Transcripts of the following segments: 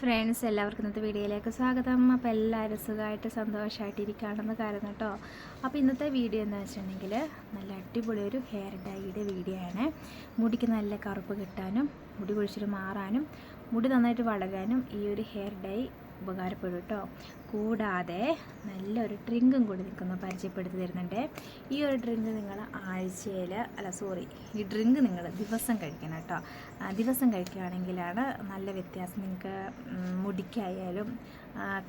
Friends എല്ലാവർക്കും ഇന്നത്തെ വീഡിയോയിലേക്ക് സ്വാഗതം. അപ്പോൾ എല്ലാവരും സുഖമായിട്ട് സന്തോഷമായിട്ടിരിക്കുകയാണെന്ന് കാരണം കേട്ടോ അപ്പോൾ ഇന്നത്തെ വീഡിയോ എന്ന് വെച്ചിട്ടുണ്ടെങ്കിൽ നല്ല അടിപൊളി ഒരു ഹെയർ ഡൈയുടെ വീഡിയോ ആണ്. മുടിക്ക് നല്ല കറുപ്പ് കിട്ടാനും മുടി കുഴിച്ചിട്ട് മാറാനും മുടി നന്നായിട്ട് വളരാനും ഈ ഒരു ഹെയർ ഡൈ ഉപകാരപ്പെടും കേട്ടോ കൂടാതെ നല്ലൊരു ഡ്രിങ്കും കൂടി നിൽക്കുന്നു പരിചയപ്പെടുത്തി തരുന്നുണ്ട് ഈ ഒരു ഡ്രിങ്ക് നിങ്ങൾ ആഴ്ചയിൽ അല്ല സോറി ഈ ഡ്രിങ്ക് നിങ്ങൾ ദിവസം കഴിക്കണം കേട്ടോ. ദിവസം കഴിക്കുകയാണെങ്കിലാണ് നല്ല വ്യത്യാസം. നിങ്ങൾക്ക് മുടിക്കായാലും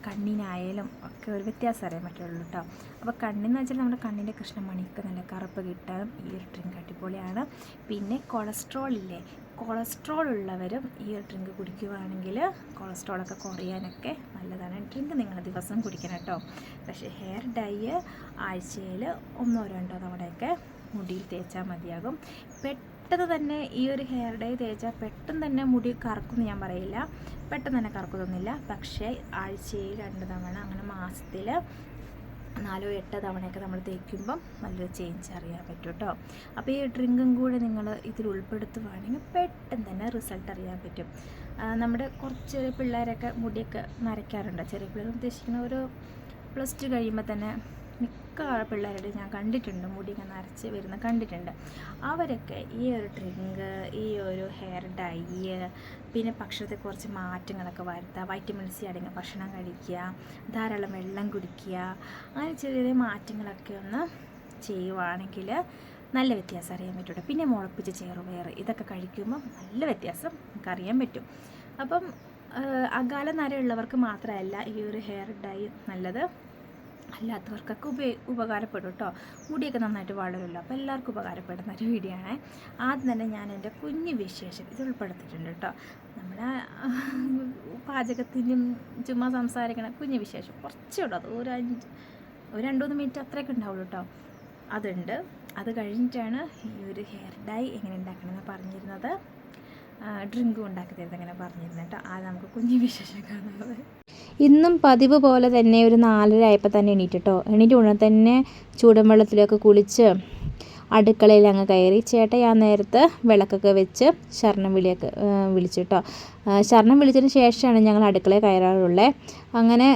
കണ്ണിനായാലും ഒക്കെ ഒരു വ്യത്യാസം അറിയാൻ പറ്റുള്ളൂ കേട്ടോ അപ്പോൾ കണ്ണെന്ന് വെച്ചാൽ നമ്മുടെ കണ്ണിന്റെ കൃഷ്ണമണിക്ക് നല്ല കറുപ്പ് കിട്ടാനും ഈ ഒരു ഡ്രിങ്ക് അടിപൊളിയാണ്. പിന്നെ കൊളസ്ട്രോൾ ഇല്ലേ? കൊളസ്ട്രോൾ ഉള്ളവരും ഈ ഒരു ഡ്രിങ്ക് കുടിക്കുകയാണെങ്കിൽ കൊളസ്ട്രോളൊക്കെ കുറയാനൊക്കെ നല്ലതാണ്. ഡ്രിങ്ക് നിങ്ങൾ ദിവസം കുടിക്കണം കേട്ടോ പക്ഷേ ഹെയർ ഡൈ ആഴ്ചയിൽ ഒന്നോ രണ്ടോ തവണയൊക്കെ മുടിയിൽ തേച്ചാൽ മതിയാകും. പെട്ടെന്ന് തന്നെ ഈ ഒരു ഹെയർ ഡൈ തേച്ചാൽ പെട്ടെന്ന് തന്നെ മുടി കറക്കുമെന്ന് ഞാൻ പറയില്ല. പെട്ടെന്ന് തന്നെ കറക്കുന്നൊന്നുമില്ല പക്ഷേ ആഴ്ചയിൽ രണ്ട് തവണ അങ്ങനെ മാസത്തിൽ നാലോ എട്ടോ തവണയൊക്കെ നമ്മൾ തേക്കുമ്പം നല്ലൊരു ചേഞ്ച് അറിയാൻ പറ്റും കേട്ടോ അപ്പോൾ ഈ ഡ്രിങ്കും കൂടെ നിങ്ങൾ ഇതിൽ ഉൾപ്പെടുത്തുവാണെങ്കിൽ പെട്ടെന്ന് തന്നെ റിസൾട്ട് അറിയാൻ പറ്റും. നമ്മുടെ കുറച്ച് പിള്ളേരൊക്കെ മുടിയൊക്കെ നരയ്ക്കാറുണ്ട്. ചെറിയ പിള്ളേർ ഉദ്ദേശിക്കുന്ന ഒരു പ്ലസ് ടു കഴിയുമ്പോൾ തന്നെ മിക്ക പിള്ളേരുടെ ഞാൻ കണ്ടിട്ടുണ്ട് മുടിയൊക്കെ നരച്ച് വരുന്ന കണ്ടിട്ടുണ്ട്. അവരൊക്കെ ഈ ഒരു ഡ്രിങ്ക് ഈ ഒരു ഹെയർ ഡൈ പിന്നെ ഭക്ഷണത്തിൽ കുറച്ച് മാറ്റങ്ങളൊക്കെ വരുത്തുക വൈറ്റമിൻ സി അടങ്ങിയ ഭക്ഷണം കഴിക്കുക ധാരാളം വെള്ളം കുടിക്കുക അങ്ങനെ ചെറിയ ചെറിയ മാറ്റങ്ങളൊക്കെ ഒന്ന് ചെയ്യുവാണെങ്കിൽ നല്ല വ്യത്യാസം അറിയാൻ പറ്റും പിന്നെ മുളപ്പിച്ച ചെറുപയർ ഇതൊക്കെ കഴിക്കുമ്പോൾ നല്ല വ്യത്യാസം നമുക്ക് അറിയാൻ പറ്റും. അപ്പം അകാല നരയുള്ളവർക്ക് മാത്രമല്ല ഈ ഒരു ഹെയർ ഡൈ നല്ലത് അല്ലാത്തവർക്കൊക്കെ ഉപയോ ഉപകാരപ്പെടും കേട്ടോ മുടിയൊക്കെ നന്നായിട്ട് വളരുമല്ലോ. അപ്പോൾ എല്ലാവർക്കും ഉപകാരപ്പെടുന്ന ഒരു വീഡിയോ ആണ്. ആദ്യം തന്നെ ഞാൻ എന്റെ കുഞ്ഞു വിശേഷം ഇത് ഉൾപ്പെടുത്തിയിട്ടുണ്ട് കേട്ടോ നമ്മുടെ പാചകത്തിനും ചുമ്മാ സംസാരിക്കണ കുഞ്ഞു വിശേഷം കുറച്ചേ ഉള്ളൂ. അത് ഒരു അഞ്ച് ഒരു രണ്ട് മൂന്ന് മിനിറ്റ് അത്രയൊക്കെ ഉണ്ടാവുള്ളൂ കേട്ടോ അതുണ്ട്. അത് കഴിഞ്ഞിട്ടാണ് ഈ ഒരു ഹെയർ ഡൈ എങ്ങനെ ഉണ്ടാക്കണമെന്ന് പറഞ്ഞിരുന്നത്. ഡ്രിങ്കും ഉണ്ടാക്കി തരുന്നത് അങ്ങനെ പറഞ്ഞിരുന്നു കേട്ടോ. അത് നമുക്ക് കുഞ്ഞു വിശേഷം കാണുന്നത് ഇന്നും പതിവ് പോലെ തന്നെ ഒരു നാലര ആയപ്പോൾ തന്നെ എണീറ്റ് കേട്ടോ. എണീറ്റ് ഉടനെ തന്നെ ചൂടുവെള്ളത്തിലൊക്കെ കുളിച്ച് അടുക്കളയിൽ അങ്ങ് കയറി ചേട്ട ഞാൻ നേരത്ത് വിളക്കൊക്കെ വെച്ച് ശരണം വിളിയൊക്കെ വിളിച്ചു കേട്ടോ. ശരണം വിളിച്ചതിന് ശേഷമാണ് ഞങ്ങൾ അടുക്കളയിൽ കയറാറുള്ളത് അങ്ങനെ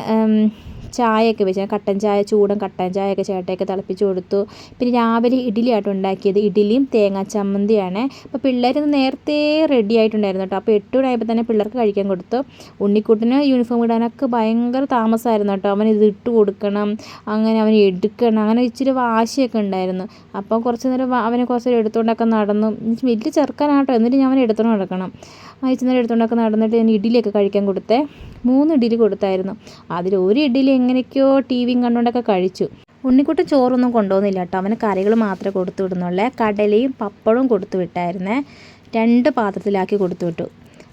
ചായയൊക്കെ വെച്ച് കട്ടൻ ചായ ചൂടൻ കട്ടൻ ചായയൊക്കെ ചേട്ടയൊക്കെ തിളപ്പിച്ച് കൊടുത്തു. പിന്നെ രാവിലെ ഇഡ്ഡലി ആയിട്ട് ഉണ്ടാക്കിയത്. ഇഡ്ഡലിയും തേങ്ങാ ചമ്മന്തിയാണ്. അപ്പോൾ പിള്ളേർ നേരത്തെ റെഡി ആയിട്ടുണ്ടായിരുന്നു കേട്ടോ. അപ്പോൾ എട്ട് മണിയായപ്പോൾ തന്നെ പിള്ളേർക്ക് കഴിക്കാൻ കൊടുത്തു. ഉണ്ണിക്കുട്ടിന് യൂണിഫോം ഇടാനൊക്കെ ഭയങ്കര താമസമായിരുന്നു കേട്ടോ. അവൻ ഇത് ഇട്ട് കൊടുക്കണം അങ്ങനെ അവൻ എടുക്കണം അങ്ങനെ ഇച്ചിരി വാശിയൊക്കെ ഉണ്ടായിരുന്നു. അപ്പോൾ കുറച്ച് നേരം അവനെ കുറച്ച് നേരം എടുത്തുകൊണ്ടൊക്കെ നടന്നു. വലിയ ചെറുക്കാനാട്ടോ. എന്നിട്ട് ഞാൻ അവനെ എടുത്തോണ്ട് നടക്കണം. ആ ഇച്ചിരി നേരം എടുത്തുകൊണ്ടൊക്കെ നടന്നിട്ട് ഞാൻ ഇഡ്ഡലിയൊക്കെ കഴിക്കാൻ കൊടുത്തേ. മൂന്ന് ഇഡ്ഡലി കൊടുത്തായിരുന്നു. അതിൽ ഒരു ഇഡ്ഡലി എങ്ങനെയൊക്കെയോ ടി വിയും കണ്ടുകൊണ്ടൊക്കെ കഴിച്ചു. ഉണ്ണിക്കുട്ടൻ ചോറൊന്നും കൊണ്ടുപോകുന്നില്ല കേട്ടോ. അവന് കറികൾ മാത്രമേ കൊടുത്തു വിടുന്നുള്ളേ. കടലയും പപ്പടവും കൊടുത്തു വിട്ടായിരുന്നേ. രണ്ട് പാത്രത്തിലാക്കി കൊടുത്തു വിട്ടു.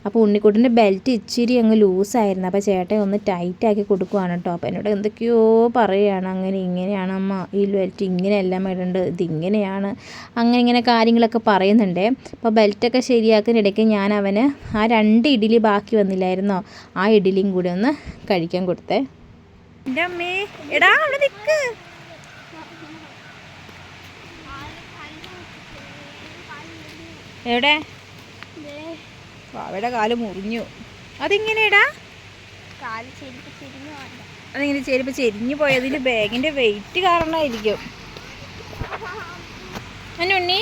അപ്പോൾ ഉണ്ണിക്കുട്ടിന്റെ ബെൽറ്റ് ഇച്ചിരി അങ്ങ് ലൂസായിരുന്നു അപ്പോൾ ചേട്ടൻ ഒന്ന് ടൈറ്റാക്കി കൊടുക്കുവാണ് കേട്ടോ അപ്പോൾ എന്നോട് എന്തൊക്കെയോ പറയുകയാണ് അങ്ങനെ ഇങ്ങനെയാണ് അമ്മ ഈ ബെൽറ്റ് ഇങ്ങനെയെല്ലാം ഇടേണ്ടത് ഇതിങ്ങനെയാണ്. അങ്ങനെ ഇങ്ങനെ കാര്യങ്ങളൊക്കെ പറയുന്നുണ്ട്. അപ്പോൾ ബെൽറ്റൊക്കെ ശരിയാക്കുന്നതിനിടയ്ക്ക് ഞാൻ അവന് ആ രണ്ട് ഇഡ്ഡലി ബാക്കി വന്നില്ലായിരുന്നോ? ആ ഇഡ്ഡലിയും കൂടി ഒന്ന് കഴിക്കാൻ കൊടുത്തേ. എടാ അവിടെ എവിടെ? അവിടെ കാൽ മുറിഞ്ഞു. അതെങ്ങനെയാടാ? അതിങ്ങനെ ചെരുപ്പ് ചെരിഞ്ഞു പോയതിൽ ബാഗിന്റെ വെയിറ്റ് കാരണമായിരിക്കും. അനുണ്ണി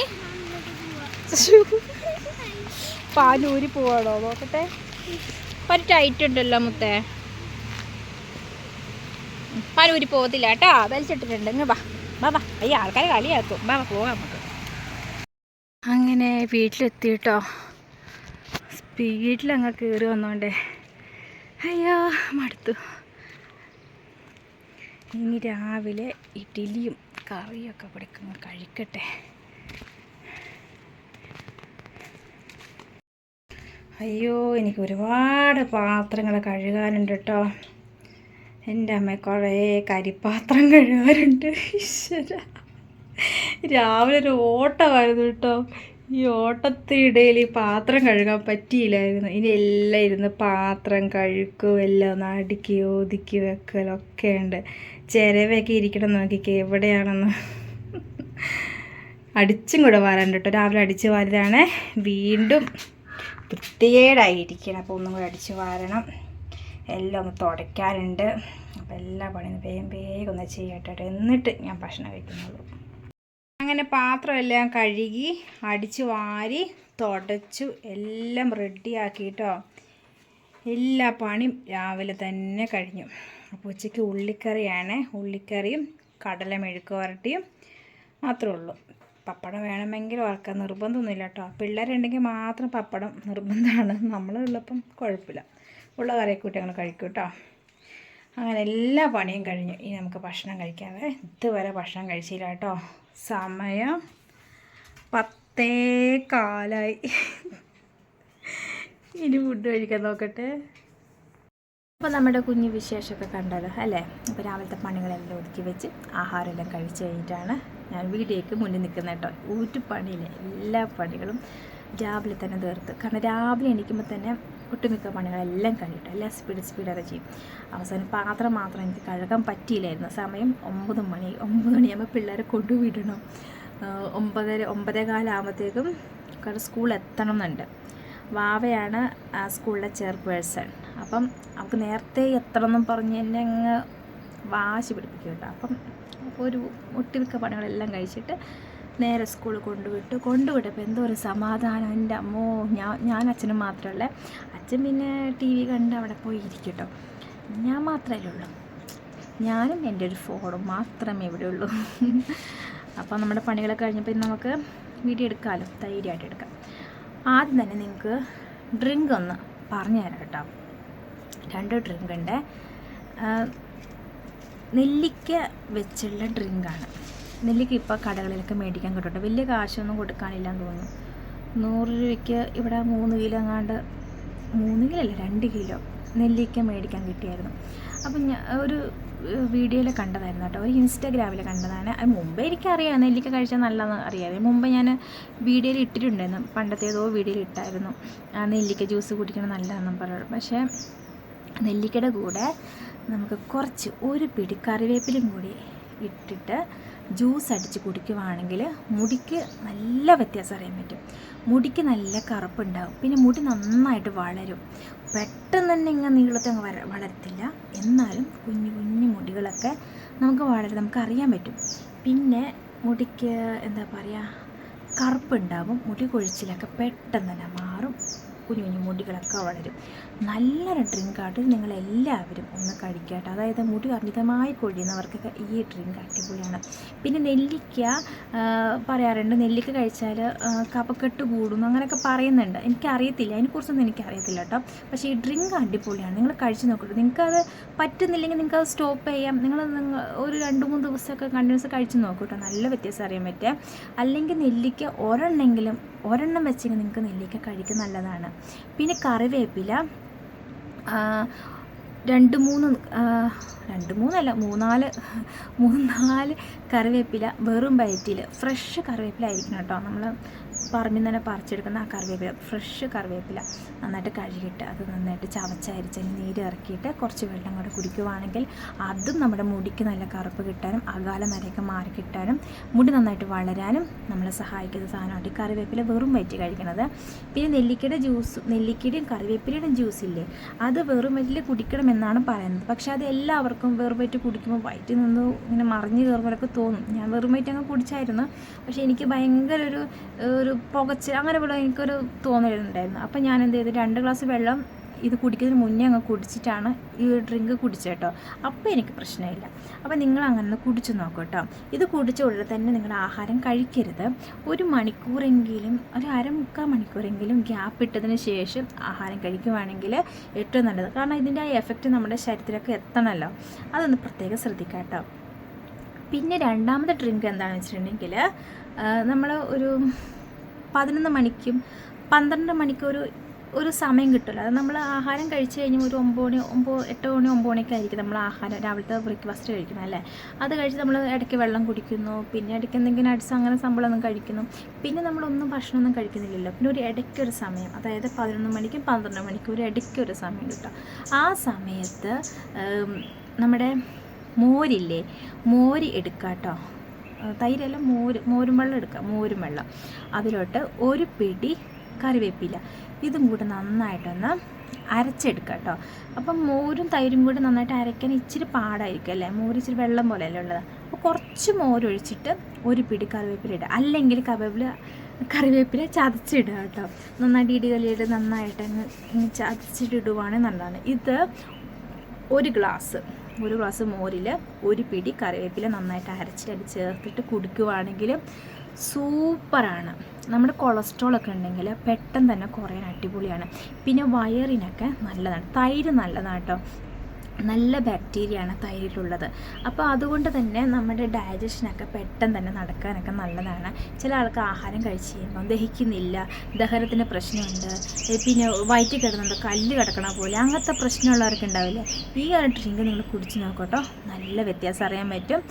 പാലൂരി പോവാണോ? നോക്കട്ടെ. ഒരു ടൈറ്റ് ഉണ്ടല്ലോ മുത്തേ. പാലൂരി പോകത്തില്ല കേട്ടോ. വലിച്ചിട്ടിട്ടുണ്ട് ഇങ്ങ് വാ. വാ വാ. അയ്യ ആൾക്കാരെ കളിയാക്കും. വാ പോവാ നമുക്ക്. അങ്ങനെ വീട്ടിലെത്തി കേട്ടോ സ്പീഡിലങ്ങ് കയറി വന്നോണ്ടേ. അയ്യോ മടുത്തു. ഇനി രാവിലെ ഇഡ്ഡലിയും കറിയൊക്കെ കൂടെ അങ്ങ് കഴിക്കട്ടെ. അയ്യോ എനിക്ക് ഒരുപാട് പാത്രങ്ങൾ കഴുകാനുണ്ട് കേട്ടോ എന്റെ അമ്മ കുറേ കരിപ്പാത്രം കഴുകാറുണ്ട്. രാവിലെ ഒരു ഓട്ടമായിരുന്നു കേട്ടോ ഈ ഓട്ടത്തിനിടയിൽ പാത്രം കഴുകാൻ പറ്റിയില്ലായിരുന്നു. ഇനി എല്ലാം ഇരുന്ന് പാത്രം കഴുക്കും എല്ലാം ഒന്ന് അടുക്കി ഒതുക്കി വെക്കലൊക്കെ ഉണ്ട്. ചിരവയൊക്കെ ഇരിക്കണം നോക്കിക്കേ എവിടെയാണെന്ന്. അടിച്ചും കൂടെ വാരാൻ കേട്ടോ. രാവിലെ അടിച്ച് വാരിയതാണ് വീണ്ടും വൃത്തികേടായിരിക്കണം. അപ്പോൾ ഒന്നും കൂടെ അടിച്ച് വാരണം. എല്ലാം ഒന്ന് തുടയ്ക്കാനുണ്ട്. അപ്പോൾ എല്ലാ പണിയും വേഗം വേഗം ഒന്ന് ചെയ്യട്ടെ എന്നിട്ട് ഞാൻ ഭക്ഷണം കഴിക്കുന്നുള്ളൂ. അങ്ങനെ പാത്രമെല്ലാം കഴുകി അടിച്ചു വാരി തുടച്ചു എല്ലാം റെഡിയാക്കിയിട്ടോ എല്ലാ പണിയും രാവിലെ തന്നെ കഴിഞ്ഞു. അപ്പോൾ ഉച്ചയ്ക്ക് ഉള്ളിക്കറിയാണ്. ഉള്ളിക്കറിയും കടല മെഴുക്ക് വരട്ടിയും മാത്രമേ ഉള്ളൂ. പപ്പടം വേണമെങ്കിൽ വറക്കാൻ നിർബന്ധമൊന്നുമില്ല കേട്ടോ പിള്ളേരുണ്ടെങ്കിൽ മാത്രം പപ്പടം നിർബന്ധമാണ്. നമ്മളുള്ളപ്പം കുഴപ്പമില്ല. ഉള്ള കറിയൊക്കെ കൂട്ടി ഞങ്ങൾ കഴിക്കും കേട്ടോ അങ്ങനെ എല്ലാ പണിയും കഴിഞ്ഞു. ഇനി നമുക്ക് ഭക്ഷണം കഴിക്കാവേ. ഇതുവരെ ഭക്ഷണം കഴിച്ചില്ല കേട്ടോ. സമയം പത്തേ കാലായി ഇനി ഫുഡ് കഴിക്കാൻ നോക്കട്ടെ. അപ്പോൾ നമ്മുടെ കുഞ്ഞ് വിശേഷമൊക്കെ കണ്ടല്ലോ അല്ലേ? അപ്പോൾ രാവിലത്തെ പണികളെല്ലാം ഒതുക്കി വെച്ച് ആഹാരമെല്ലാം കഴിച്ച് കഴിഞ്ഞിട്ടാണ് ഞാൻ വീഡിയോയ്ക്ക് മുന്നിൽ നിൽക്കുന്നത് കേട്ടോ. ഊറ്റുപണിയില്ല എല്ലാ പണികളും രാവിലെ തന്നെ തീർത്ത്. കാരണം രാവിലെ എണീക്കുമ്പോൾ തന്നെ ഒട്ടുമിക്ക പണികളെല്ലാം കഴിഞ്ഞിട്ട് എല്ലാം സ്പീഡ് സ്പീഡൊക്കെ ചെയ്യും. അവസാനം പാത്രം മാത്രം എനിക്ക് കഴുകാൻ പറ്റിയില്ലായിരുന്നു. സമയം ഒമ്പത് മണി ഒമ്പത് മണിയാകുമ്പോൾ പിള്ളേരെ കൊണ്ടുവിടണം ഒമ്പതര ഒമ്പതേ കാലാകുമ്പോഴത്തേക്കും കാരണം സ്കൂളെത്തണം എത്തണം എന്നുണ്ട്. വാവയാണ് ആ സ്കൂളിലെ ചെയർപേഴ്സൺ അപ്പം അവൾക്ക് നേരത്തെ എത്തണം എന്നും പറഞ്ഞ് എന്നെ അങ്ങ് വാശി പിടിപ്പിക്കും കേട്ടോ. അപ്പം ഒരു ഒട്ടുമിക്ക പണികളെല്ലാം കഴിച്ചിട്ട് നേരെ സ്കൂളിൽ കൊണ്ടുവിട്ടു. കൊണ്ടുവിട്ടപ്പോൾ എന്തോ ഒരു സമാധാനം. എന്റെ അമ്മോ ഞാൻ ഞാൻ അച്ഛനും മാത്രമല്ല. അച്ഛൻ പിന്നെ ടി വി കണ്ട് അവിടെ പോയി ഇരിക്കട്ടോ ഞാൻ മാത്രമല്ലേ ഉള്ളൂ. ഞാനും എന്റെ ഒരു ഫോണും മാത്രമേ ഇവിടെ ഉള്ളൂ. അപ്പോൾ നമ്മുടെ പണികളൊക്കെ കഴിഞ്ഞപ്പോൾ നമുക്ക് വീഡിയോ എടുക്കാമല്ലോ ധൈര്യമായിട്ട് എടുക്കാം. ആദ്യം തന്നെ നിങ്ങൾക്ക് ഡ്രിങ്ക് ഒന്ന് പറഞ്ഞു തരാം കേട്ടോ. രണ്ട് ഡ്രിങ്ക് ഉണ്ട്. നെല്ലിക്ക വെച്ചുള്ള ഡ്രിങ്കാണ് നെല്ലിക്ക ഇപ്പോൾ കടകളിലൊക്കെ മേടിക്കാൻ കിട്ടും വലിയ കാശൊന്നും കൊടുക്കാനില്ല എന്ന് തോന്നുന്നു. നൂറ് രൂപയ്ക്ക് ഇവിടെ മൂന്ന് കിലോ എങ്ങാണ്ട് മൂന്ന് കിലോ അല്ല രണ്ട് കിലോ നെല്ലിക്ക മേടിക്കാൻ കിട്ടിയായിരുന്നു. അപ്പം ഞാൻ ഒരു വീഡിയോയിൽ കണ്ടതായിരുന്നു കേട്ടോ. ഒരു ഇൻസ്റ്റാഗ്രാമിൽ കണ്ടതാണ്. അത് മുമ്പേ എനിക്കറിയാം നെല്ലിക്ക കഴിച്ചാൽ നല്ലതെന്ന് അറിയാതെ. മുമ്പ് ഞാൻ വീഡിയോയിൽ ഇട്ടിട്ടുണ്ടായിരുന്നു. പണ്ടത്തേതോ വീഡിയോയിൽ ഇട്ടായിരുന്നു. ആ നെല്ലിക്ക ജ്യൂസ് കുടിക്കണം നല്ലതെന്നും പറഞ്ഞു പക്ഷേ നെല്ലിക്കയുടെ കൂടെ നമുക്ക് കുറച്ച് ഒരു പിടി കറിവേപ്പിലും കൂടി ഇട്ടിട്ട് ജ്യൂസ് അടിച്ച് കുടിക്കുവാണെങ്കിൽ മുടിക്ക് നല്ല വ്യത്യാസം അറിയാൻ പറ്റും. മുടിക്ക് നല്ല കറുപ്പുണ്ടാവും. പിന്നെ മുടി നന്നായിട്ട് വളരും. പെട്ടെന്ന് തന്നെ ഇങ്ങനെ നീളത്തെ അങ്ങ് വര വളരത്തില്ല. എന്നാലും കുഞ്ഞു കുഞ്ഞു മുടികളൊക്കെ നമുക്ക് വളരും നമുക്ക് അറിയാൻ പറ്റും. പിന്നെ മുടിക്ക് എന്താ പറയുക കറുപ്പുണ്ടാവും. മുടി കൊഴിച്ചിലൊക്കെ പെട്ടെന്ന് തന്നെ മാറും. കുഞ്ഞു കുഞ്ഞു മുടികളൊക്കെ വളരും. നല്ലൊരു ഡ്രിങ്കായിട്ട് നിങ്ങൾ എല്ലാവരും ഒന്ന് കഴിക്കട്ടെ. അതായത് മുടി അമിതമായി കൊഴിയുന്നവർക്കൊക്കെ ഈ ഡ്രിങ്ക് അടിപൊളിയാണ്. പിന്നെ നെല്ലിക്ക പറയാറുണ്ട്. നെല്ലിക്ക കഴിച്ചാൽ കപക്കെട്ട് കൂടും അങ്ങനെയൊക്കെ പറയുന്നുണ്ട്. എനിക്കറിയത്തില്ല. അതിനെക്കുറിച്ചൊന്നും എനിക്കറിയത്തില്ല കേട്ടോ. പക്ഷേ ഈ ഡ്രിങ്ക് അടിപൊളിയാണ്. നിങ്ങൾ കഴിച്ച് നോക്കട്ടെ നിങ്ങൾക്കത് പറ്റുന്നില്ലെങ്കിൽ നിങ്ങൾക്ക് അത് സ്റ്റോപ്പ് ചെയ്യാം. നിങ്ങൾ ഒരു രണ്ട് മൂന്ന് ദിവസമൊക്കെ കണ്ടിന്യൂസ് കഴിച്ച് നോക്കൂ കേട്ടോ. നല്ല വ്യത്യാസം അറിയാൻ പറ്റുക. അല്ലെങ്കിൽ നെല്ലിക്ക ഒരെണ്ണെങ്കിലും ഒരെണ്ണം വെച്ചെങ്കിൽ നിങ്ങൾക്ക് നെല്ലിക്ക കഴിക്കുന്ന നല്ലതാണ്. പിന്നെ കറിവേപ്പില. രണ്ട് മൂന്ന് രണ്ട് മൂന്നല്ല മൂന്നാൽ മൂന്നാൽ കറിവേപ്പില വെറും വയറ്റിൽ ഫ്രഷ് കറിവേപ്പില ആയിരിക്കണം കേട്ടോ നമ്മൾ പറമ്പിൽ നിന്ന് തന്നെ പറിച്ചെടുക്കുന്ന ആ കറിവേപ്പില ഫ്രഷ് കറിവേപ്പില നന്നായിട്ട് കഴുകിയിട്ട് അത് നന്നായിട്ട് ചവച്ചരിച്ചതിന് നീര് ഇറക്കിയിട്ട് കുറച്ച് വെള്ളം കൂടെ കുടിക്കുവാണെങ്കിൽ അതും നമ്മുടെ മുടിക്ക് നല്ല കറുപ്പ് കിട്ടാനും അകാല നരയൊക്കെ മാറി കിട്ടാനും മുടി നന്നായിട്ട് വളരാനും നമ്മളെ സഹായിക്കുന്ന സാധനമായിട്ട് ഈ കറിവേപ്പില വെറും വയറ്റി കഴിക്കണത്. പിന്നെ നെല്ലിക്കയുടെ ജ്യൂസ് നെല്ലിക്കയുടെയും കറിവേപ്പിലയുടെയും ജ്യൂസ് ഇല്ലേ അത് വെറും വയറ്റിൽ കുടിക്കണമെന്നാണ് പറയുന്നത്. പക്ഷേ അത് എല്ലാവർക്കും വെറും വയറ്റ് കുടിക്കുമ്പോൾ വയറ്റിൽ നിന്ന് ഇങ്ങനെ മറിഞ്ഞ് കയറുമ്പോഴൊക്കെ തോന്നും. ഞാൻ വെറും വയറ്റ് അങ്ങ് കുടിച്ചായിരുന്നു. പക്ഷേ എനിക്ക് ഭയങ്കര ഒരു ഒരു പുകച്ച് അങ്ങനെ ഇവിടെ എനിക്കൊരു തോന്നലുണ്ടായിരുന്നു. അപ്പം ഞാൻ എന്ത് ചെയ്തു? രണ്ട് ഗ്ലാസ് വെള്ളം ഇത് കുടിക്കുന്നതിന് മുന്നേ അങ്ങ് കുടിച്ചിട്ടാണ് ഈ ഡ്രിങ്ക് കുടിച്ചേട്ടോ അപ്പോൾ എനിക്ക് പ്രശ്നമില്ല. അപ്പോൾ നിങ്ങൾ അങ്ങനെ കുടിച്ചു നോക്കൂ കേട്ടോ. ഇത് കുടിച്ച ഉടനെ തന്നെ നിങ്ങൾ ആഹാരം കഴിക്കരുത്. ഒരു മണിക്കൂറെങ്കിലും ഒരു അരമുക്കാൽ മണിക്കൂറെങ്കിലും ഗ്യാപ്പ് ഇട്ടതിന് ശേഷം ആഹാരം കഴിക്കുവാണെങ്കിൽ ഏറ്റവും നല്ലത്. കാരണം ഇതിന്റെ ആ എഫക്റ്റ് നമ്മുടെ ശരീരത്തിലൊക്കെ എത്തണമല്ലോ. അതൊന്ന് പ്രത്യേകം ശ്രദ്ധിക്കാം കേട്ടോ. പിന്നെ രണ്ടാമത്തെ ഡ്രിങ്ക് എന്താണെന്ന് വെച്ചിട്ടുണ്ടെങ്കിൽ നമ്മൾ ഒരു പതിനൊന്ന് മണിക്കും പന്ത്രണ്ട് മണിക്കും ഒരു ഒരു സമയം കിട്ടില്ല അത് നമ്മൾ ആഹാരം കഴിച്ച് കഴിഞ്ഞ് ഒരു ഒമ്പത് മണി ഒമ്പത് എട്ട് മണി ഒമ്പത് മണിയൊക്കെ ആയിരിക്കും നമ്മൾ ആഹാരം രാവിലത്തെ ബ്രേക്ക്ഫാസ്റ്റ് കഴിക്കുന്നത് അല്ലേ? അത് കഴിച്ച് നമ്മൾ ഇടയ്ക്ക് വെള്ളം കുടിക്കുന്നു പിന്നെ ഇടയ്ക്ക് എന്തെങ്കിലും അടിച്ച് അങ്ങനെ സംഭവമൊന്നും കഴിക്കുന്നു. പിന്നെ നമ്മളൊന്നും ഭക്ഷണമൊന്നും കഴിക്കുന്നില്ലല്ലോ. പിന്നെ ഒരു ഇടയ്ക്കൊരു സമയം അതായത് പതിനൊന്ന് മണിക്കും പന്ത്രണ്ട് മണിക്കും ഒരു ഇടയ്ക്കൊരു സമയം കിട്ടും. ആ സമയത്ത് നമ്മുടെ മോരില്ലേ? മോര് എടുക്കാം കേട്ടോ തൈരല്ല മോര് മോരും വെള്ളം എടുക്കുക മോരും വെള്ളം അതിലോട്ട് ഒരു പിടി കറിവേപ്പില. ഇതും കൂടെ നന്നായിട്ടൊന്ന് അരച്ചെടുക്കുക കേട്ടോ. അപ്പം മോരും തൈരും കൂടി നന്നായിട്ട് അരയ്ക്കാൻ ഇച്ചിരി പാടായിരിക്കും അല്ലേ? മോര് ഇച്ചിരി വെള്ളം പോലെയല്ലേ ഉള്ളത്. അപ്പോൾ കുറച്ച് മോരൊഴിച്ചിട്ട് ഒരു പിടി കറിവേപ്പില ഇടുക. അല്ലെങ്കിൽ കറിവേപ്പില കറിവേപ്പില ചതച്ചിടുക കേട്ടോ. നന്നായിട്ട് ഇടികലിയിട്ട് നന്നായിട്ട് അങ്ങ് ചതച്ചിട്ടിടുവാണെങ്കിൽ നല്ലതാണ്. ഇത് ഒരു ഗ്ലാസ്. ഒരു ഗ്ലാസ് മോരിൽ ഒരു പിടി കറിവേപ്പില നന്നായിട്ട് അരച്ചിട്ട് ചേർത്തിട്ട് കുടിക്കുവാണെങ്കിൽ സൂപ്പറാണ്. നമ്മുടെ കൊളസ്ട്രോൾ ഒക്കെ ഉണ്ടെങ്കിൽ പെട്ടെന്ന് തന്നെ കുറയാൻ അടിപൊളിയാണ്. പിന്നെ വയറിനൊക്കെ നല്ലതാണ്. തൈര് നല്ലതാണ് കേട്ടോ. നല്ല ബാക്ടീരിയയാണ് തൈരിലുള്ളത്. അപ്പോൾ അതുകൊണ്ട് തന്നെ നമ്മുടെ ഡയജഷനൊക്കെ പെട്ടെന്ന് തന്നെ നടക്കാനൊക്കെ നല്ലതാണ്. ചില ആൾക്ക് ആഹാരം കഴിച്ച് കഴിയുമ്പോൾ ദഹിക്കുന്നില്ല ദഹനത്തിന് പ്രശ്നമുണ്ട് പിന്നെ വയറ്റിൽ കിടന്നുണ്ട് കല്ല് കിടക്കണ പോലെ അങ്ങനത്തെ പ്രശ്നമുള്ളവർക്ക് ഉണ്ടാവില്ല? ഈ ഒരു ഡ്രിങ്ക് നിങ്ങൾ കുടിച്ച് നോക്കട്ടോ. നല്ല വ്യത്യാസം അറിയാൻ പറ്റും.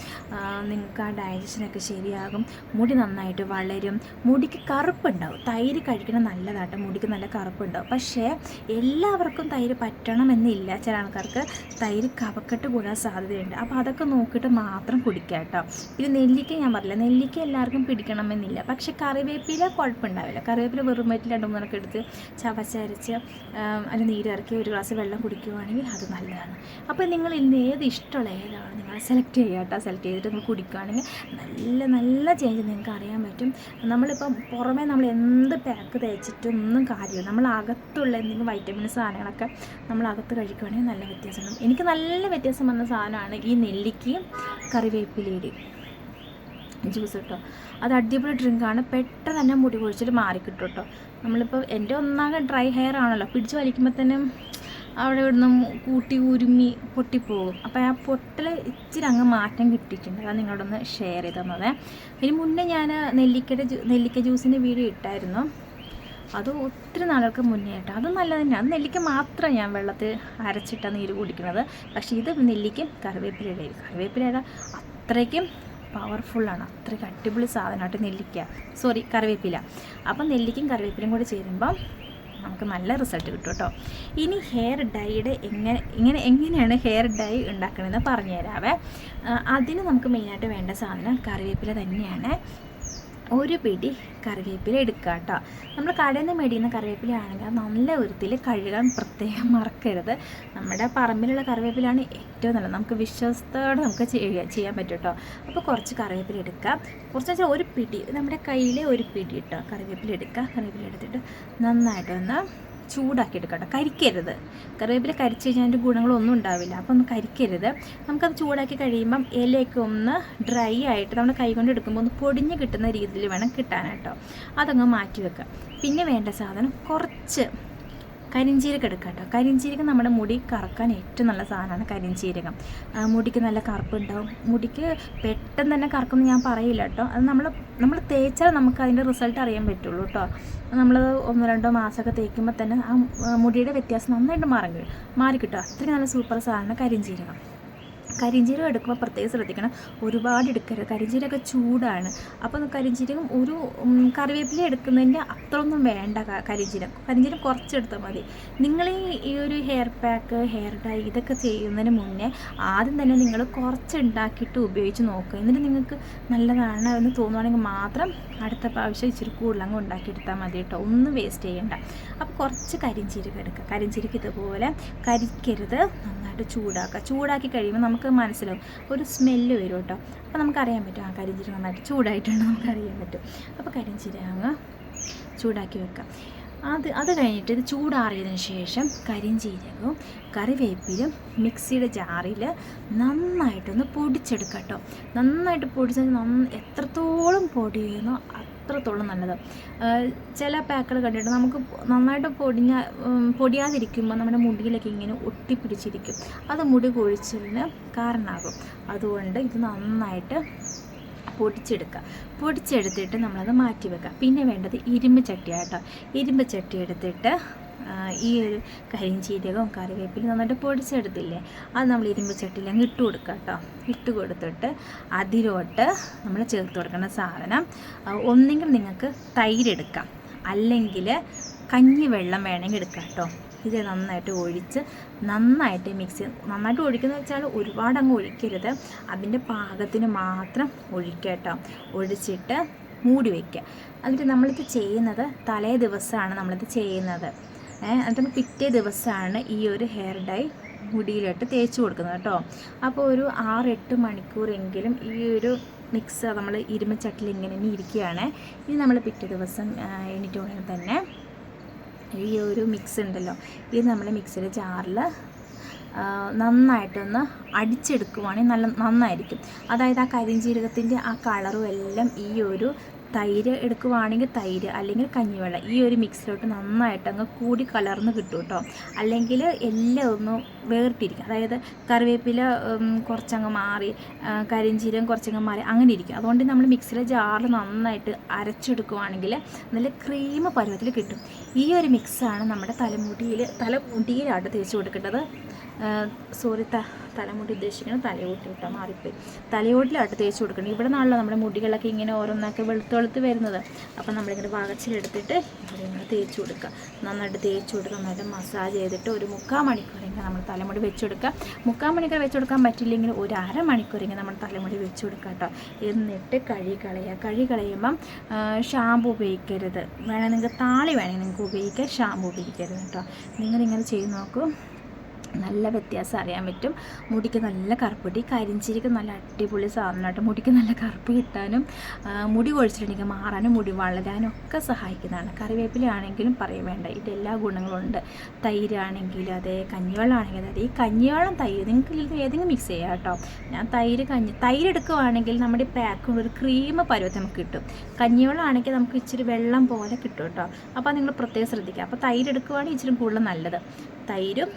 നിങ്ങൾക്ക് ആ ഡയജഷനൊക്കെ ശരിയാകും മുടി നന്നായിട്ട് വളരും. മുടിക്ക് കറുപ്പുണ്ടാവും. തൈര് കഴിക്കണം നല്ലതാട്ടോ. മുടിക്ക് നല്ല കറുപ്പുണ്ടാവും. പക്ഷേ എല്ലാവർക്കും തൈര് പറ്റണമെന്നില്ല ചില ആൾക്കാർക്ക്. തൈര് കവക്കെട്ട് കൂടാൻ സാധ്യതയുണ്ട്. അപ്പോൾ അതൊക്കെ നോക്കിയിട്ട് മാത്രം കുടിക്കുക കേട്ടോ പിന്നെ നെല്ലിക്ക ഞാൻ പറഞ്ഞില്ല നെല്ലിക്ക എല്ലാവർക്കും പിടിക്കണമെന്നില്ല. പക്ഷേ കറിവേപ്പില കുഴപ്പമുണ്ടാവില്ല. കറിവേപ്പില വെറും വയറ്റിൽ രണ്ട് മൂന്നൊക്കെ എടുത്ത് ചവച്ചരച്ച് അതിന് നീരിറക്കി ഒരു ഗ്ലാസ് വെള്ളം കുടിക്കുവാണെങ്കിൽ അത് നല്ലതാണ്. അപ്പോൾ നിങ്ങൾ ഇന്ന് ഏത് ഇഷ്ടമുള്ള ഏതാണ് നിങ്ങൾ സെലക്ട് ചെയ്യുക കേട്ടോ സെലക്ട് ചെയ്തിട്ട് നിങ്ങൾ കുടിക്കുകയാണെങ്കിൽ നല്ല നല്ല ചേഞ്ച് നിങ്ങൾക്ക് അറിയാൻ പറ്റും. നമ്മളിപ്പം പുറമേ നമ്മൾ എന്ത് പാക്ക് തേച്ചിട്ടൊന്നും കാര്യമില്ല. നമ്മൾ അകത്തുള്ള എന്തെങ്കിലും വൈറ്റമിൻ സാധനങ്ങളൊക്കെ നമ്മൾ അകത്ത് കഴിക്കുകയാണെങ്കിൽ നല്ല വ്യത്യാസം ഉണ്ടാവും എനിക്ക് നല്ല വ്യത്യാസം വന്ന സാധനമാണ് ഈ നെല്ലിക്കയും കറിവേപ്പിലയുടെയും ജ്യൂസ് കേട്ടോ അത് അടിപൊളി ഡ്രിങ്കാണ് പെട്ടെന്ന് തന്നെ മുടി കൊഴിച്ചിട്ട് മാറിക്കിട്ടും കേട്ടോ നമ്മളിപ്പോൾ എന്റെ ഒന്നാകെ ഡ്രൈ ഹെയർ ആണല്ലോ. പിടിച്ച് വലിക്കുമ്പോൾ തന്നെ അവിടെ ഇവിടുന്ന് കൂട്ടി ഉരുമി പൊട്ടിപ്പോകും. അപ്പോൾ ആ പൊട്ടൽ ഇച്ചിരി അങ്ങ് മാറ്റം കിട്ടിയിട്ടുണ്ട്. അത് നിങ്ങളോടൊന്ന് ഷെയർ ചെയ്ത് തന്നത് അതിന് മുന്നേ ഞാൻ നെല്ലിക്കയുടെ നെല്ലിക്ക ജ്യൂസിന്റെ വീഡിയോ ഇട്ടായിരുന്നു. അത് ഒത്തിരി നാളുകൾക്ക് മുന്നേ ആയിട്ട് അത് നല്ലത് തന്നെയാണ് അത് നെല്ലിക്ക മാത്രം ഞാൻ വെള്ളത്തിൽ അരച്ചിട്ടാണ് നീര് കുടിക്കുന്നത്. പക്ഷേ ഇത് നെല്ലിക്കും കറിവേപ്പിലയുടെ കറിവേപ്പിലയുടെ അത്രയ്ക്കും പവർഫുള്ളാണ് അത്രയ്ക്ക് അടിപൊളി സാധനമായിട്ട് നെല്ലിക്ക. സോറി കറിവേപ്പില. അപ്പം നെല്ലിക്കും കറിവേപ്പിലയും കൂടി ചേരുമ്പം നമുക്ക് നല്ല റിസൾട്ട് കിട്ടും കേട്ടോ. ഇനി ഹെയർ ഡൈയുടെ എങ്ങനെ ഇങ്ങനെ എങ്ങനെയാണ് ഹെയർ ഡൈ ഉണ്ടാക്കണമെന്ന് പറഞ്ഞുതരാവേ. അതിന് നമുക്ക് മെയിനായിട്ട് വേണ്ട സാധനം കറിവേപ്പില തന്നെയാണ്. ഒരു പിടി കറിവേപ്പില എടുക്കുക കേട്ടോ. നമ്മൾ കടയിൽ നിന്ന് മേടിക്കുന്ന കറിവേപ്പില ആണെങ്കിൽ അത് നല്ല ഉരുത്തിൽ കഴുകാൻ പ്രത്യേകം മറക്കരുത്. നമ്മുടെ പറമ്പിലുള്ള കറിവേപ്പിലാണ് ഏറ്റവും നല്ലത്. നമുക്ക് വിശ്വസ്തയോടെ നമുക്ക് ചെയ്യാൻ പറ്റും കേട്ടോ. അപ്പോൾ കുറച്ച് കറിവേപ്പില എടുക്കാം കുറച്ച് വെച്ചാൽ ഒരു പിടി നമ്മുടെ കയ്യിലെ ഒരു പിടി കേട്ടോ. കറിവേപ്പില എടുക്കുക. കറിവേപ്പില എടുത്തിട്ട് നന്നായിട്ടൊന്ന് ചൂടാക്കി എടുക്കട്ടെ കേട്ടോ. കരിക്കരുത്. കറിവേപ്പില കരിച്ച് കഴിഞ്ഞാൽ അതിന്റെ ഗുണങ്ങളൊന്നും ഉണ്ടാവില്ല. അപ്പോൾ ഒന്ന് കരിക്കരുത്. നമുക്കത് ചൂടാക്കി കഴിയുമ്പം ഇലയൊക്കെ ഒന്ന് ഡ്രൈ ആയിട്ട് നമ്മൾ കൈ കൊണ്ട് എടുക്കുമ്പോൾ ഒന്ന് പൊടിഞ്ഞ് കിട്ടുന്ന രീതിയിൽ വേണം കിട്ടാനായിട്ടോ. അതങ്ങ് മാറ്റി വെക്കുക. പിന്നെ വേണ്ട സാധനം കുറച്ച് കരിഞ്ചീരകം എടുക്കുക കേട്ടോ. കരിഞ്ചീരകം നമ്മുടെ മുടി കറക്കാൻ ഏറ്റവും നല്ല സാധനമാണ് കരിഞ്ചീരകം. മുടിക്ക് നല്ല കറുപ്പുണ്ടാവും. മുടിക്ക് പെട്ടെന്ന് തന്നെ കറക്കുമെന്ന് ഞാൻ പറയില്ല കേട്ടോ. അത് നമ്മൾ നമ്മൾ തേച്ചാൽ നമുക്ക് അതിന്റെ റിസൾട്ട് അറിയാൻ പറ്റുള്ളൂ കേട്ടോ. നമ്മൾ ഒന്നോ രണ്ടോ മാസമൊക്കെ തേക്കുമ്പോൾ തന്നെ ആ മുടിയുടെ വ്യത്യാസം നന്നായിട്ട് മാറി. മാറി കിട്ടും അത്രയും നല്ല സൂപ്പർ സാധനമാണ് കരിഞ്ചീരകം. കരിഞ്ചീരകം എടുക്കുമ്പോൾ പ്രത്യേകം ശ്രദ്ധിക്കണം. ഒരുപാട് എടുക്കരുത്. കരിഞ്ചീരകമൊക്കെ ചൂടാണ്. അപ്പോൾ കരിഞ്ചീരകം ഒരു കറിവേപ്പില എടുക്കുന്നതിന്റെ അത്രയൊന്നും വേണ്ട കരിഞ്ചീരം കരിഞ്ചീരകം. കരിഞ്ചീരകം കുറച്ചെടുത്താൽ മതി. നിങ്ങൾ ഈ ഒരു ഹെയർ പാക്ക് ഹെയർ ഡൈ ഇതൊക്കെ ചെയ്യുന്നതിന് മുന്നേ ആദ്യം തന്നെ നിങ്ങൾ കുറച്ച് ഉണ്ടാക്കിയിട്ട് ഉപയോഗിച്ച് നോക്കുക. എന്നിട്ട് നിങ്ങൾക്ക് നല്ലതാണ് എന്ന് തോന്നുവാണെങ്കിൽ മാത്രം അടുത്ത പ്രാവശ്യം ഇച്ചിരി കൂടുതൽ അങ്ങ് ഉണ്ടാക്കിയെടുത്താൽ മതി കേട്ടോ. ഒന്നും വേസ്റ്റ് ചെയ്യണ്ട. അപ്പോൾ കുറച്ച് കരിഞ്ചീരകം എടുക്കുക. കരിഞ്ചീരക്ക് ഇതുപോലെ കരിക്കരുത്. നന്നായിട്ട് ചൂടാക്കുക. ചൂടാക്കി കഴിയുമ്പോൾ നമുക്ക് മനസ്സിലാവും. ഒരു സ്മെല്ല് വരും കേട്ടോ അപ്പോൾ നമുക്കറിയാൻ പറ്റും ആ കരിഞ്ചീരക നന്നായിട്ട് ചൂടായിട്ടുണ്ട് നമുക്കറിയാൻ പറ്റും. അപ്പോൾ കരിഞ്ചീരക ചൂടാക്കി വെക്കാം. അത് അത് കഴിഞ്ഞിട്ട് ഇത് ചൂടാറിയതിന് ശേഷം കരിഞ്ചീരകവും കറിവേപ്പിലും മിക്സിയുടെ ജാറിൽ നന്നായിട്ടൊന്ന് പൊടിച്ചെടുക്കാം കേട്ടോ നന്നായിട്ട് പൊടിച്ചാൽ നന്ന എത്രത്തോളം പൊടിയുന്നോ അത്രത്തോളം നല്ലത്. ചില പാക്കുകൾ കണ്ടിട്ട് നമുക്ക് നന്നായിട്ട് പൊടിഞ്ഞ പൊടിയാതിരിക്കുമ്പോൾ നമ്മുടെ മുടിയിലൊക്കെ ഇങ്ങനെ ഒട്ടിപ്പിടിച്ചിരിക്കും. അത് മുടി കൊഴിച്ചിലിന് കാരണമാകും അതുകൊണ്ട് ഇത് നന്നായിട്ട് പൊടിച്ചെടുക്കുക. പൊടിച്ചെടുത്തിട്ട് നമ്മളത് മാറ്റി വെക്കുക പിന്നെ വേണ്ടത് ഇരുമ്പ് ചട്ടിയാട്ടോ. ഇരുമ്പ് ചട്ടി എടുത്തിട്ട് ഈ ഒരു കരിഞ്ചീരകവും കറിവേപ്പിലും നന്നായിട്ട് പൊടിച്ചെടുത്തില്ലേ അത് നമ്മൾ ഇരുമ്പ് ചട്ടിയിൽ അങ്ങ് ഇട്ട് കൊടുക്കുക കേട്ടോ. ഇട്ട് കൊടുത്തിട്ട് അതിലോട്ട് നമ്മൾ ചേർത്ത് കൊടുക്കുന്ന സാധനം ഒന്നെങ്കിൽ നിങ്ങൾക്ക് തൈരെടുക്കാം അല്ലെങ്കിൽ കഞ്ഞി വെള്ളം വേണമെങ്കിൽ എടുക്കാം കേട്ടോ. ഇത് നന്നായിട്ട് ഒഴിച്ച് നന്നായിട്ട് മിക്സ് നന്നായിട്ട് ഒഴിക്കുന്നത് വെച്ചാൽ ഒരുപാട് അങ്ങ് ഒഴിക്കരുത്. അതിന്റെ പാകത്തിന് മാത്രം ഒഴിക്കുക കേട്ടോ. ഒഴിച്ചിട്ട് മൂടി വയ്ക്കുക. എന്നിട്ട് നമ്മളിത് ചെയ്യുന്നത് തലേ ദിവസമാണ് നമ്മളിത് ചെയ്യുന്നത്. എന്നിട്ട് പിറ്റേ ദിവസമാണ് ഈ ഒരു ഹെയർ ഡൈ മുടിയിലിട്ട് തേച്ച് കൊടുക്കുന്നത് കേട്ടോ. അപ്പോൾ ഒരു ആറെട്ട് മണിക്കൂറെങ്കിലും ഈ ഒരു മിക്സ് നമ്മൾ ഇരുമ്പച്ചട്ടിൽ ഇങ്ങനെ തന്നെ ഇരിക്കുകയാണ്. ഇനി നമ്മൾ പിറ്റേ ദിവസം എണീറ്റ് ഉടനെ തന്നെ ഈ ഒരു മിക്സ് ഉണ്ടല്ലോ ഇത് നമ്മൾ മിക്സിയുടെ ജാറിൽ നന്നായിട്ടൊന്ന് അടിച്ചെടുക്കുവാണെങ്കിൽ നല്ല നന്നായിരിക്കും. അതായത് ആ കരിഞ്ചീരകത്തിന്റെ ആ കളറും എല്ലാം ഈ ഒരു തൈര് എടുക്കുവാണെങ്കിൽ തൈര് അല്ലെങ്കിൽ കഞ്ഞിവെള്ളം ഈ ഒരു മിക്സിലോട്ട് നന്നായിട്ട് അങ്ങ് കൂടി കലർന്ന് കിട്ടും കേട്ടോ. അല്ലെങ്കിൽ എല്ലാം ഒന്ന് വേർട്ടിരിക്കും അതായത് കറിവേപ്പില കുറച്ചങ്ങ് മാറി കരിഞ്ചീരം കുറച്ചങ്ങ് മാറി അങ്ങനെ ഇരിക്കും. അതുകൊണ്ട് നമ്മൾ മിക്സിയിലെ ജാറിൽ നന്നായിട്ട് അരച്ചെടുക്കുവാണെങ്കിൽ നല്ല ക്രീം പരുവത്തിൽ കിട്ടും. ഈ ഒരു മിക്സാണ് നമ്മുടെ തലമുടിയിൽ തലമുടിയിലാട്ട് തേച്ച് കൊടുക്കേണ്ടത്. സോറി ത തലമുടി ഉദ്ദേശിക്കുന്നത് തലയോട്ടി ഇട്ടാൽ മാറിപ്പോയി. തലയോട്ടിലായിട്ട് തേച്ച് കൊടുക്കണം. ഇവിടെ നിന്നാണല്ലോ നമ്മുടെ മുടികളൊക്കെ ഇങ്ങനെ ഓരോന്നൊക്കെ വെളുത്ത് വെളുത്ത് വരുന്നത്. അപ്പം നമ്മളിങ്ങനെ വാകച്ചിലെടുത്തിട്ട് ഇവിടെ ഇങ്ങനെ തേച്ച് കൊടുക്കുക. നന്നായിട്ട് തേച്ച് കൊടുക്കുക. നന്നായിട്ട് മസാജ് ചെയ്തിട്ട് ഒരു മുക്കാൽ മണിക്കൂറെങ്കിലും നമ്മൾ തലമുടി വെച്ച് കൊടുക്കുക. മുക്കാൽ മണിക്കൂർ വെച്ച് കൊടുക്കാൻ പറ്റില്ലെങ്കിൽ ഒരു അരമണിക്കൂറെങ്കിലും നമ്മൾ തലമുടി വെച്ച് കൊടുക്കുക കേട്ടോ. എന്നിട്ട് കഴി കളയുക. കഴി കളയുമ്പം ഷാമ്പു ഉപയോഗിക്കരുത്. വേണമെങ്കിൽ താളി വേണമെങ്കിൽ നിങ്ങൾക്ക് ഉപയോഗിക്കാം. ഷാമ്പു ഉപയോഗിക്കരുത് കേട്ടോ. നിങ്ങളിങ്ങനെ ചെയ്ത് നോക്കൂ. നല്ല വ്യത്യാസം അറിയാൻ പറ്റും. മുടിക്ക് നല്ല കറുപ്പ് കിട്ടി കരിഞ്ചീരക്ക് നല്ല അടിപൊളി സാധനമായിട്ട് മുടിക്ക് നല്ല കറുപ്പ് കിട്ടാനും മുടി കൊഴിച്ചിട്ടുണ്ടെങ്കിൽ മാറാനും മുടി വളരാനും ഒക്കെ സഹായിക്കുന്നതാണ്. കറിവേപ്പിലാണെങ്കിലും പറയാൻ വേണ്ട. ഇതിന്റെ എല്ലാ ഗുണങ്ങളും ഉണ്ട്. തൈരാണെങ്കിലും അതെ കഞ്ഞിവെള്ളം ആണെങ്കിലും അതെ. ഈ കഞ്ഞിവെള്ളം തൈര് നിങ്ങൾക്ക് ഏതെങ്കിലും മിക്സ് ചെയ്യാം കേട്ടോ. ഞാൻ തൈര് കഞ്ഞി തൈര് എടുക്കുവാണെങ്കിൽ നമ്മുടെ ഈ പാക്ക് ഒരു ക്രീം പരുവത്തിൽ നമുക്ക് കിട്ടും. കഞ്ഞിവെള്ളം ആണെങ്കിൽ നമുക്ക് ഇച്ചിരി വെള്ളം പോലെ കിട്ടും കേട്ടോ. അപ്പോൾ നിങ്ങൾ പ്രത്യേകം ശ്രദ്ധിക്കുക. അപ്പോൾ തൈര് എടുക്കുവാണെങ്കിൽ ഇച്ചിരി കൂടുതൽ നല്ലത്. തൈരും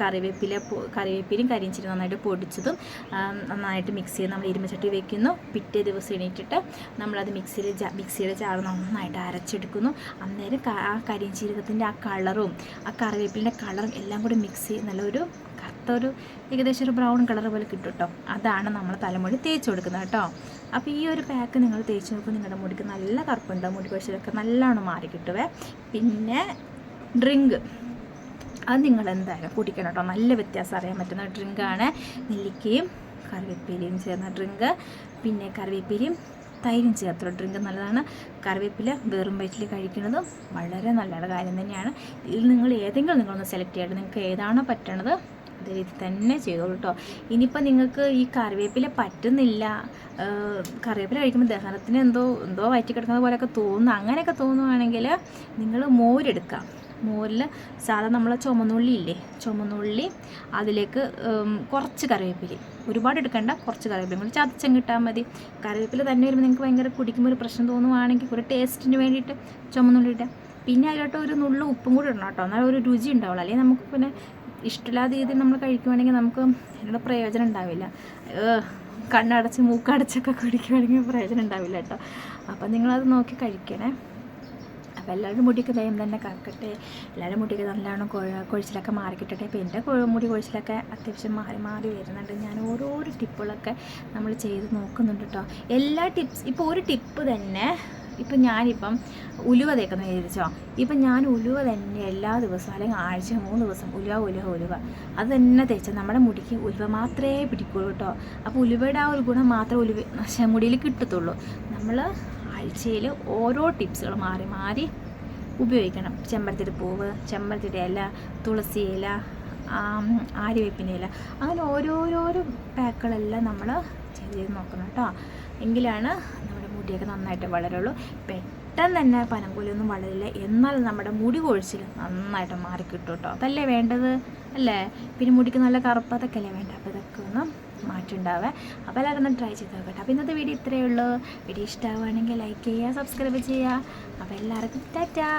കറിവേപ്പില കറിവേപ്പിലും കറിവേപ്പിലയും കരിഞ്ചിരി നന്നായിട്ട് പൊടിച്ചതും നന്നായിട്ട് മിക്സ് ചെയ്ത് നമ്മൾ ഇരുമ്പച്ചട്ടി വെക്കുന്നു. പിറ്റേ ദിവസം എണീറ്റിട്ട് നമ്മളത് മിക്സിയിൽ മിക്സിയുടെ ചാറ് നന്നായിട്ട് അരച്ചെടുക്കുന്നു. അന്നേരം ആ കരിഞ്ചീരകത്തിന്റെ ആ കളറും ആ കറിവേപ്പിലിന്റെ കളറും എല്ലാം കൂടി മിക്സ് ചെയ്ത് നല്ലൊരു കറുത്ത ഒരു ഏകദേശം ഒരു ബ്രൗൺ കളർ പോലെ കിട്ടും കേട്ടോ അതാണ് നമ്മൾ തലമുടി തേച്ച് കൊടുക്കുന്നത് കേട്ടോ അപ്പോൾ ഈ ഒരു പാക്ക് നിങ്ങൾ തേച്ച് നോക്കുമ്പോൾ നിങ്ങളുടെ മുടിക്ക് നല്ല കറുപ്പുണ്ട്. മുടി കൊഴിച്ചിലൊക്കെ നല്ലോണം മാറി കിട്ടുവേ. പിന്നെ ഡ്രിങ്ക് അത് നിങ്ങൾ എന്തായാലും കുടിക്കണം കേട്ടോ. നല്ല വ്യത്യാസം അറിയാൻ പറ്റുന്ന ഡ്രിങ്കാണ് നെല്ലിക്കയും കറിവേപ്പിലയും ചേർന്ന ഡ്രിങ്ക് പിന്നെ കറിവേപ്പിലയും തൈരും ചേർത്തുള്ള ഡ്രിങ്ക് നല്ലതാണ്. കറിവേപ്പില വെറും വയറ്റിൽ കഴിക്കുന്നതും വളരെ നല്ലൊരു കാര്യം തന്നെയാണ്. ഇതിൽ നിങ്ങൾ ഏതെങ്കിലും നിങ്ങളൊന്ന് സെലക്ട് ചെയ്യട്ടെ നിങ്ങൾക്ക് ഏതാണോ പറ്റണത് അതേ രീതി തന്നെ ചെയ്തോളൂ കേട്ടോ. ഇനിയിപ്പോൾ നിങ്ങൾക്ക് ഈ കറിവേപ്പില പറ്റുന്നില്ല കറിവേപ്പില കഴിക്കുമ്പോൾ ദഹനത്തിന് എന്തോ എന്തോ വയറ്റി കിടക്കുന്ന പോലെയൊക്കെ തോന്നുന്നു. അങ്ങനെയൊക്കെ തോന്നുവാണെങ്കിൽ നിങ്ങൾ മോരെടുക്കാം മോരിൽ സാധാ നമ്മൾ ചുമന്നുള്ളി ഇല്ലേ ചുമന്നുള്ളി അതിലേക്ക് കുറച്ച് കറിവേപ്പില ഒരുപാട് എടുക്കേണ്ട കുറച്ച് കറിവേപ്പില കൂടി ചതച്ചും കിട്ടാൽ മതി. കറിവേപ്പില തന്നെ വരുമ്പോൾ നിങ്ങൾക്ക് ഭയങ്കര കുടിക്കുമ്പോൾ ഒരു പ്രശ്നം തോന്നുവാണെങ്കിൽ ഒരു ടേസ്റ്റിന് വേണ്ടിയിട്ട് ചുമന്നുള്ളി ഇട്ടാൽ പിന്നെ അതിലോട്ട് ഒരു നുള്ളു ഉപ്പും കൂടി ഇടണം കേട്ടോ. എന്നാൽ ഒരു രുചി ഉണ്ടാവുള്ളൂ. അല്ലെങ്കിൽ നമുക്ക് പിന്നെ ഇഷ്ടമില്ലാത്ത രീതിയിൽ നമ്മൾ കഴിക്കുവാണെങ്കിൽ നമുക്ക് അതിനുള്ള പ്രയോജനം ഉണ്ടാവില്ല. കണ്ണടച്ച് മൂക്കടച്ചൊക്കെ കുടിക്കുവാണെങ്കിൽ പ്രയോജനം ഉണ്ടാവില്ല കേട്ടോ. അപ്പം നിങ്ങളത് നോക്കി കഴിക്കണേ. അപ്പോൾ എല്ലാവരും മുടിയൊക്കെ വേഗം തന്നെ കറക്കട്ടെ. എല്ലാവരും മുടിയൊക്കെ നല്ലോണം കൊഴ കൊഴിച്ചിലൊക്കെ മാറി കിട്ടട്ടെ എന്റെ മുടി കൊഴിച്ചിലൊക്കെ അത്യാവശ്യം മാറി മാറി വരുന്നുണ്ട്. ഞാൻ ഓരോരോ ടിപ്പുകളൊക്കെ നമ്മൾ ചെയ്ത് നോക്കുന്നുണ്ട് കേട്ടോ എല്ലാ ടിപ്സ് ഇപ്പോൾ ഒരു ടിപ്പ് തന്നെ ഇപ്പം ഞാനിപ്പം ഉലുവ തേക്കുന്ന വിചാരിച്ചോ ഇപ്പം ഞാൻ ഉലുവ തന്നെ എല്ലാ ദിവസവും അല്ലെങ്കിൽ ആഴ്ച മൂന്ന് ദിവസം ഉലുവ ഉലുവ ഉലുവ അത് തന്നെ തേച്ചാൽ നമ്മുടെ മുടിക്ക് ഉലുവ മാത്രമേ പിടിക്കുള്ളൂ കേട്ടോ അപ്പോൾ ഉലുവയുടെ ആ ഒരു ഗുണം മാത്രമേ ഉലുവ മുടിയിൽ കിട്ടത്തുള്ളൂ. നമ്മൾ ആഴ്ചയിൽ ഓരോ ടിപ്സുകൾ മാറി മാറി ഉപയോഗിക്കണം. ചെമ്പരത്തിയുടെ പൂവ് ചെമ്പരത്തിയുടെ ഇല തുളസി ഇല ആരിവേപ്പിന്റെ ഇല. അങ്ങനെ ഓരോരോരോ പാക്കുകളെല്ലാം നമ്മൾ ചെയ്ത് ചെയ്ത് നോക്കണം കേട്ടോ. എങ്കിലാണ് നമ്മുടെ മുടിയൊക്കെ നന്നായിട്ട് വളരുള്ളൂ. പെട്ടെന്ന് തന്നെ പനങ്കൂലൊന്നും വളരില്ല. എന്നാൽ നമ്മുടെ മുടി കൊഴിച്ചിൽ നന്നായിട്ട് മാറിക്കിട്ടും കേട്ടോ. അതല്ലേ വേണ്ടത്? അല്ലേ? പിന്നെ മുടിക്ക് നല്ല കറുപ്പ് അതൊക്കെ അല്ലേ വേണ്ട? അപ്പോൾ ഇതൊക്കെ ഒന്ന് മാറ്റുണ്ടാവേ അപ്പോൾ എല്ലാവരും ഒന്ന് ട്രൈ ചെയ്ത് നോക്കട്ടെ. അപ്പോൾ ഇന്നത്തെ വീഡിയോ ഇത്രയേ ഉള്ളൂ. വീഡിയോ ഇഷ്ടമാവുകയാണെങ്കിൽ ലൈക്ക് ചെയ്യുക സബ്സ്ക്രൈബ് ചെയ്യുക. അപ്പോൾ എല്ലാവർക്കും ടാറ്റാ.